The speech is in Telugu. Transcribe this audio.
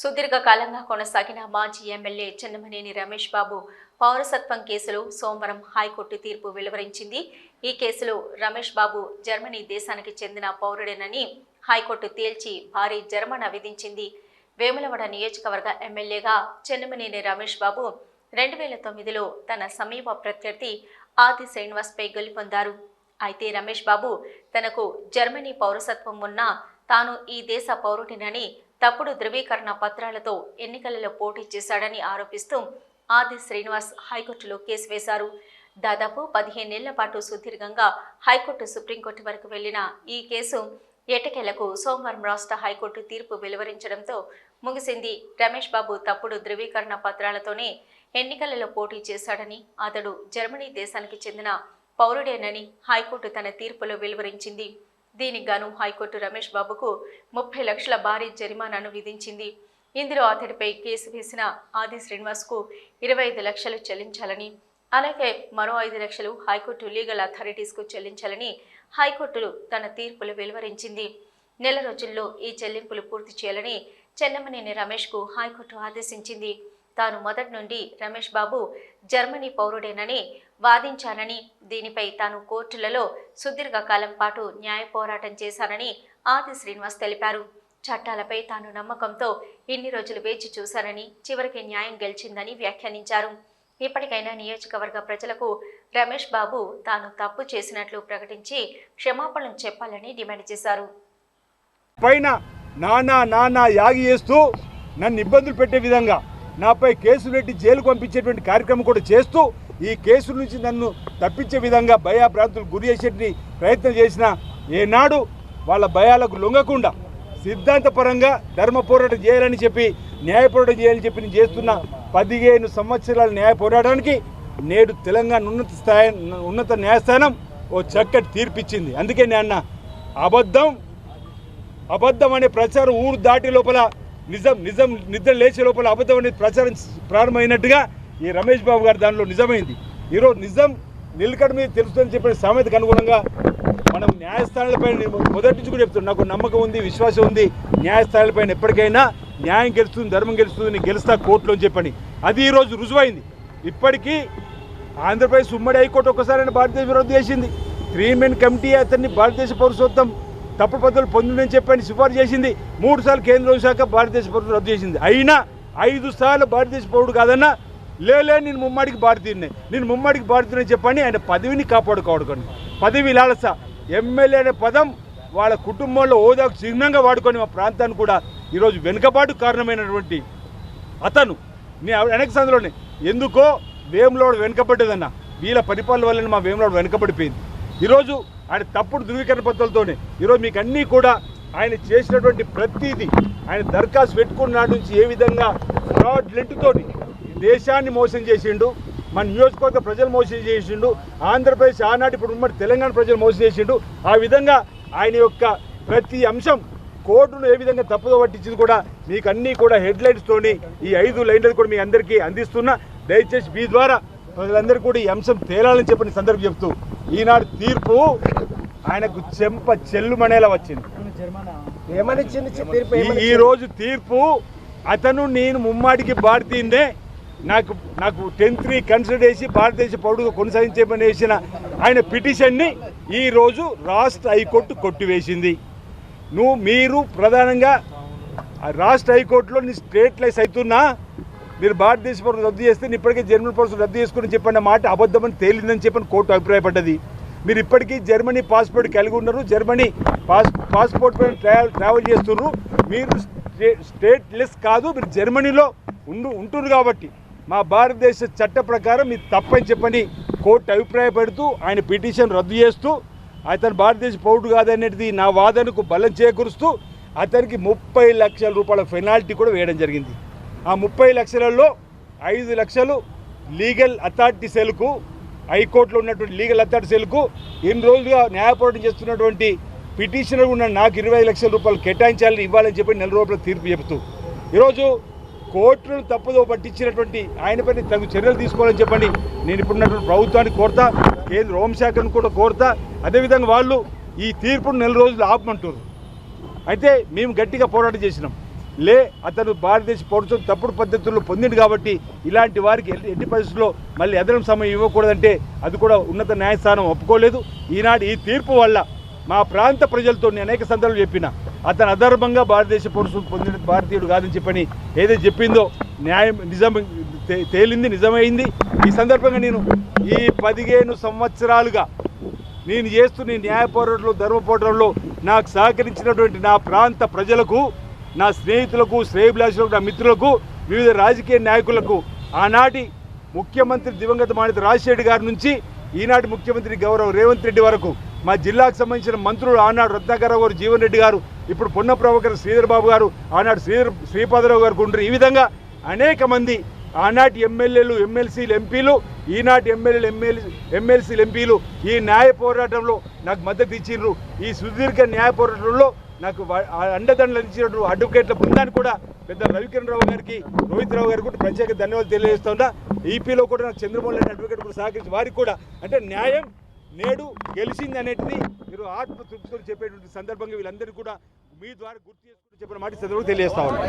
సుదీర్ఘకాలంగా కొనసాగిన మాజీ ఎమ్మెల్యే చెన్నమనేని రమేష్ బాబు పౌరసత్వం కేసులో సోమవారం హైకోర్టు తీర్పు వెలువరించింది. ఈ కేసులో రమేష్ బాబు జర్మనీ దేశానికి చెందిన పౌరుడేనని హైకోర్టు తేల్చి భారీ జరిమానా విధించింది. వేములవాడ నియోజకవర్గ ఎమ్మెల్యేగా చెన్నమనేని రమేష్ బాబు రెండు వేల తొమ్మిదిలో తన సమీప ప్రత్యర్థి ఆది శ్రీనివాస్పై గెలుపొందారు. అయితే రమేష్ బాబు తనకు జర్మనీ పౌరసత్వం ఉన్నా తాను ఈ దేశ పౌరుడినని తప్పుడు ధృవీకరణ పత్రాలతో ఎన్నికలలో పోటీ చేశాడని ఆరోపిస్తూ ఆది శ్రీనివాస్ హైకోర్టులో కేసు వేశారు. దాదాపు పదిహేనేళ్ళ పాటు సుదీర్ఘంగా హైకోర్టు సుప్రీంకోర్టు వరకు వెళ్ళిన ఈ కేసు ఎటకెలకు సోమవారం రాష్ట్ర హైకోర్టు తీర్పు వెలువరించడంతో ముగిసింది. రమేష్ బాబు తప్పుడు ధృవీకరణ పత్రాలతోనే ఎన్నికలలో పోటీ చేశాడని అతడు జర్మనీ దేశానికి చెందిన పౌరుడేనని హైకోర్టు తన తీర్పులో వెలువరించింది. దీనికి గాను హైకోర్టు రమేష్ బాబుకు ముప్పై లక్షల భారీ జరిమానాను విధించింది. ఇందులో అతడిపై కేసు వేసిన ఆది శ్రీనివాస్కు ఇరవై ఐదు లక్షలు చెల్లించాలని అలాగే మరో ఐదు లక్షలు హైకోర్టు లీగల్ అథారిటీస్కు చెల్లించాలని హైకోర్టులు తన తీర్పులు వెలువరించింది. నెల రోజుల్లో ఈ చెల్లింపులు పూర్తి చేయాలని చెన్నమనేని రమేష్కు హైకోర్టు ఆదేశించింది. తాను మొదటి నుండి రమేష్ బాబు జర్మనీ పౌరుడేనని వాదించానని దీనిపై తాను కోర్టులలో సుదీర్ఘకాలం పాటు న్యాయ పోరాటం చేశానని ఆది శ్రీనివాస్ తెలిపారు. చట్టాలపై తాను నమ్మకంతో ఇన్ని రోజులు వేచి చూశానని చివరికి న్యాయం గెలిచిందని వ్యాఖ్యానించారు. ఇప్పటికైనా నియోజకవర్గ ప్రజలకు రమేష్ బాబు తాను తప్పు చేసినట్లు ప్రకటించి క్షమాపణలు చెప్పాలని డిమాండ్ చేశారు. పైన నానా నానా యాగి చేస్తూ నన్ను ఇబ్బందులు పెట్టే విధంగా నాపై కేసులు పెట్టి జైలుకు పంపించేటువంటి కార్యక్రమం కూడా చేస్తూ ఈ కేసు నుంచి నన్ను తప్పించే విధంగా భయాభ్రాంతులు గురి చేసేటువంటి ప్రయత్నం చేసిన ఏనాడు వాళ్ళ భయాలకు లొంగకుండా సిద్ధాంతపరంగా ధర్మ పోరాటం చేయాలని చెప్పి న్యాయ పోరాటం చేయాలని చెప్పి నేను చేస్తున్న పదిహేను సంవత్సరాల న్యాయ పోరాటానికి నేడు తెలంగాణ ఉన్నత స్థాయి ఉన్నత న్యాయస్థానం ఓ చక్కటి తీర్పిచ్చింది. అందుకే నేను అబద్ధం అబద్ధం అనే ప్రచారం ఊరు దాటి లోపల నిజం నిజం నిద్ర లేచే లోపల అబద్ధం అనే ప్రచారం ప్రారంభమైనట్టుగా ఈ రమేష్ బాబు గారి దానిలో నిజమైంది. ఈరోజు నిజం నిలకడ మీద తెలుస్తుందని చెప్పిన సామెతకు అనుగుణంగా మనం న్యాయస్థానాలపై మొదటి నుంచి కూడా చెప్తున్నాను నాకు నమ్మకం ఉంది విశ్వాసం ఉంది న్యాయస్థానాలపైన ఎప్పటికైనా న్యాయం గెలుస్తుంది ధర్మం గెలుస్తుంది నేను గెలుస్తా కోర్టులో అని చెప్పని. అది ఈరోజు రుజువైంది. ఇప్పటికీ ఆంధ్రప్రదేశ్ ఉమ్మడి హైకోర్టు ఒకసారి భారతదేశం రద్దు చేసింది. త్రీ మెన్ కమిటీ అతన్ని భారతదేశ పౌరసత్వం తప్పుడు పద్ధతులు పొందిందని చెప్పని సిఫార్సు చేసింది. మూడు సార్లు కేంద్ర శాఖ భారతదేశ పౌరుడు రద్దు చేసింది. అయినా ఐదు సార్లు భారతదేశ పౌరుడు కాదన్నా లేలే నేను ముమ్మడికి బాడుతున్నాయి నేను ముమ్మడికి బాడుతున్నాయి చెప్పని ఆయన పదవిని కాపాడుకోవడుకోండి పదవి లాలస. ఎమ్మెల్యే అనే పదం వాళ్ళ కుటుంబంలో హోదాకు చిహ్నంగా వాడుకొని మా ప్రాంతాన్ని కూడా ఈరోజు వెనుకబాటు కారణమైనటువంటి అతను. నీ వెనక సందులోనే. ఎందుకో వేములోడు వెనుకబడ్డదన్న. వీళ్ళ పరిపాలన వల్లనే మా వేములోడు వెనుకబడిపోయింది. ఈరోజు ఆయన తప్పుడు ధృవీకరణ పద్ధతులతోనే ఈరోజు మీకు అన్నీ కూడా ఆయన చేసినటువంటి ప్రతిదీ ఆయన దరఖాస్తు పెట్టుకున్న నుంచి ఏ విధంగా ఫ్రాడ్ లెంట్తోని దేశాన్ని మోసం చేసిండు మన నియోజకవర్గ ప్రజలు మోసం చేసిండు ఆంధ్రప్రదేశ్ ఆనాటి ఇప్పుడు ఉమ్మడి తెలంగాణ ప్రజలు మోసం చేసిండు. ఆ విధంగా ఆయన యొక్క ప్రతి అంశం కోర్టును ఏ విధంగా తప్పుదో పట్టించింది కూడా మీకు అన్నీ కూడా హెడ్లైన్స్తోని ఈ ఐదు లైన్లు కూడా మీ అందరికీ అందిస్తున్నా. దయచేసి మీ ద్వారా ప్రజలందరూ కూడా ఈ అంశం తేలాలని చెప్పిన సందర్భం చెప్తూ ఈనాడు తీర్పు ఆయనకు చెంప చెల్లుమనేలా వచ్చింది. ఈ- రోజు తీర్పు అతను నేను ముమ్మాడికి భారతీయుందే నాకు నాకు టెన్త్ త్రీ కన్సిడర్ చేసి భారతదేశ పౌరుడు కొనసాగించమని వేసిన ఆయన పిటిషన్ని ఈరోజు రాష్ట్ర హైకోర్టు కొట్టివేసింది. నువ్వు మీరు ప్రధానంగా ఆ రాష్ట్ర హైకోర్టులో నీ స్టేట్ లైస్ అవుతున్నా మీరు భారతదేశ పౌరులు రద్దు చేస్తే నేను ఇప్పటికే జర్మనీ పౌరులు రద్దు చేసుకుని చెప్పిన మాట అబద్ధమని తేలిందని చెప్పని కోర్టు అభిప్రాయపడ్డది. మీరు ఇప్పటికీ జర్మనీ పాస్పోర్ట్ కలిగి ఉన్నారు జర్మనీ పాస్ పాస్పోర్ట్ పైన ట్రావెల్ ట్రావెల్ చేస్తున్నారు. మీరు స్టే స్టేట్ లెస్ కాదు మీరు జర్మనీలో ఉండు ఉంటున్నారు కాబట్టి. మా భారతదేశ చట్ట ప్రకారం ఇది తప్పని చెప్పని కోర్టు అభిప్రాయపడుతూ ఆయన పిటిషన్ రద్దు చేస్తూ అతను భారతదేశ పౌరుడు కాదనేది నా వాదనకు బలం చేకూరుస్తూ అతనికి ముప్పై లక్షల రూపాయల పెనాల్టీ కూడా వేయడం జరిగింది. ఆ ముప్పై లక్షలలో ఐదు లక్షలు లీగల్ అథారిటీ సెల్కు హైకోర్టులో ఉన్నటువంటి లీగల్ అథారిటీ సెల్కు ఎన్ని రోజులుగా న్యాయపోరాటం చేస్తున్నటువంటి పిటిషనర్ ఉన్న నాకు ఇరవై లక్షల రూపాయలు కేటాయించాలని ఇవ్వాలని చెప్పి నెల రోజుల తీర్పు చెబుతూ. ఈరోజు కోర్టును తప్పుదో పట్టించినటువంటి ఆయనపైన తగు చర్యలు తీసుకోవాలని చెప్పండి. నేను ఇప్పుడున్నటువంటి ప్రభుత్వాన్ని కోరుతా కేంద్ర హోంశాఖను కూడా కోరుతా. అదేవిధంగా వాళ్ళు ఈ తీర్పును నెల రోజులు ఆపమంటారు. అయితే మేము గట్టిగా పోరాటం చేసినాం. లే అతను భారతదేశ ప్రభుత్వం తప్పుడు పద్ధతుల్లో పొందిండు కాబట్టి ఇలాంటి వారికి ఎట్టి- పరిస్థితుల్లో మళ్ళీ ఎదరం సమయం ఇవ్వకూడదంటే అది కూడా ఉన్నత న్యాయస్థానం ఒప్పుకోలేదు. ఈనాడు ఈ తీర్పు వల్ల మా ప్రాంత ప్రజలతో నేను అనేక సందర్భాలు చెప్పిన. అతను అధర్మంగా భారతదేశ పౌరత్వం పొందిన భారతీయుడు కాదని చెప్పని ఏదైతే చెప్పిందో న్యాయం నిజం తే- తేలింది నిజమైంది. ఈ సందర్భంగా నేను ఈ పదిహేను సంవత్సరాలుగా నేను చేస్తున్న ఈ న్యాయ పోరాటంలో ధర్మ పోరాటంలో నాకు సహకరించినటువంటి నా ప్రాంత ప్రజలకు నా స్నేహితులకు శ్రేయభిలాషులకు నా మిత్రులకు వివిధ రాజకీయ నాయకులకు ఆనాటి ముఖ్యమంత్రి దివంగత మాణిత రాజశేఖర్ గారి నుంచి ఈనాటి ముఖ్యమంత్రి గౌరవ్ రేవంత్ రెడ్డి వరకు మా జిల్లాకు సంబంధించిన మంత్రులు ఆనాడు రత్నాకరరావు గారు జీవన్ రెడ్డి గారు ఇప్పుడు పొన్న ప్రభాకర్ శ్రీధర్ బాబు గారు ఆనాడు శ్రీధర్ శ్రీపాదరావు గారు గుండ్రు. ఈ విధంగా అనేక మంది ఆనాటి ఎమ్మెల్యేలు ఎమ్మెల్సీలు ఎంపీలు ఈనాటి ఎమ్మెల్యేలు ఎమ్మెల్యే ఎమ్మెల్సీలు ఎంపీలు ఈ న్యాయ పోరాటంలో నాకు మద్దతు ఇచ్చిండ్రు. ఈ సుదీర్ఘ న్యాయ పోరాటంలో నాకు ఆ అండదండలు ఇచ్చినట్టు అడ్వకేట్ల బృందాన్ని కూడా పెద్ద రవికిరణ్ రావు గారికి రోహిత్ రావు గారికి కూడా ప్రత్యేక ధన్యవాదాలు తెలియజేస్తున్నా. ఈపీలో కూడా నాకు చంద్రమోహన్ రెడ్డి అడ్వకేట్ కూడా సహకరించి వారికి కూడా అంటే న్యాయం నేడు గెలిచింది అనేది మీరు ఆత్మ తృప్తితో చెప్పేటువంటి సందర్భంగా వీళ్ళందరికీ కూడా మీ ద్వారా గుర్తు చేసుకుంటూ చెప్పిన మాట సందర్భంగా తెలియజేస్తా ఉన్నాను.